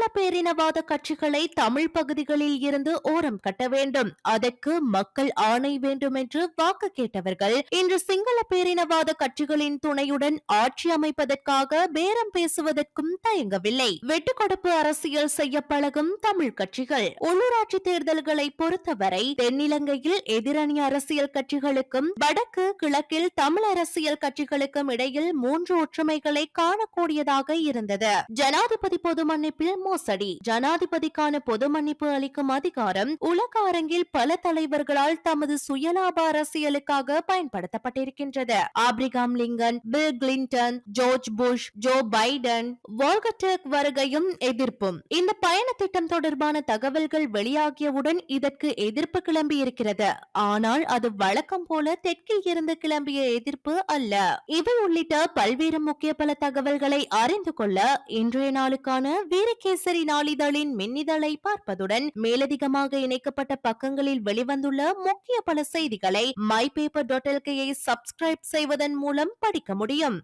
சிங்கள பேரினவாத கட்சிகளை தமிழ் பகுதிகளில் இருந்து ஓரம் கட்ட வேண்டும். அதற்கு மக்கள் ஆணை வேண்டும் என்று வாக்கு கேட்டவர்கள் இன்று சிங்கள பேரினவாத கட்சிகளின் துணையுடன் ஆட்சி அமைப்பதற்காக பேரம் பேசுவதற்கும் தயங்கவில்லை. வெட்டுக்கொடுப்பு அரசியல் செய்ய பழகும் தமிழ் கட்சிகள். உள்ளூராட்சி தேர்தல்களை பொறுத்தவரை தென்னிலங்கையில் எதிரணி அரசியல் கட்சிகளுக்கும் வடக்கு கிழக்கில் தமிழ் அரசியல் கட்சிகளுக்கும் இடையில் மூன்று ஒற்றுமைகளை காணக்கூடியதாக இருந்தது. ஜனாதிபதி பொது மன்னிப்பில் மோசடி ஜனாதிபதிக்கான பொது மன்னிப்பு அளிக்கும் அதிகாரம் உலக அரங்கில் பல தலைவர்களால் தமது சுயலாப அரசியலுக்காக பயன்படுத்தப்பட்டிருக்கின்றது. Abraham Lincoln Bill Clinton George Bush Joe Biden வருகையும் எதிர்ப்பும். இந்த பயண திட்டம் தொடர்பான தகவல்கள் வெளியாகியவுடன் இதற்கு எதிர்ப்பு கிளம்பி இருக்கிறது ஆனால் அது வழக்கம் போல தெற்கில் இருந்து கிளம்பிய எதிர்ப்பு அல்ல. இவை உள்ளிட்ட பல்வேறு முக்கிய பல தகவல்களை அறிந்து கொள்ள இன்றைய நாளுக்கான தினசரி நாளிதழின் மின்னிதழை பார்ப்பதுடன் மேலதிகமாக இணைக்கப்பட்ட பக்கங்களில் வெளிவந்துள்ள முக்கிய பல செய்திகளை மை பேப்பர் டாட் எல்கையை சப்ஸ்கிரைப் செய்வதன் மூலம் படிக்க முடியும்.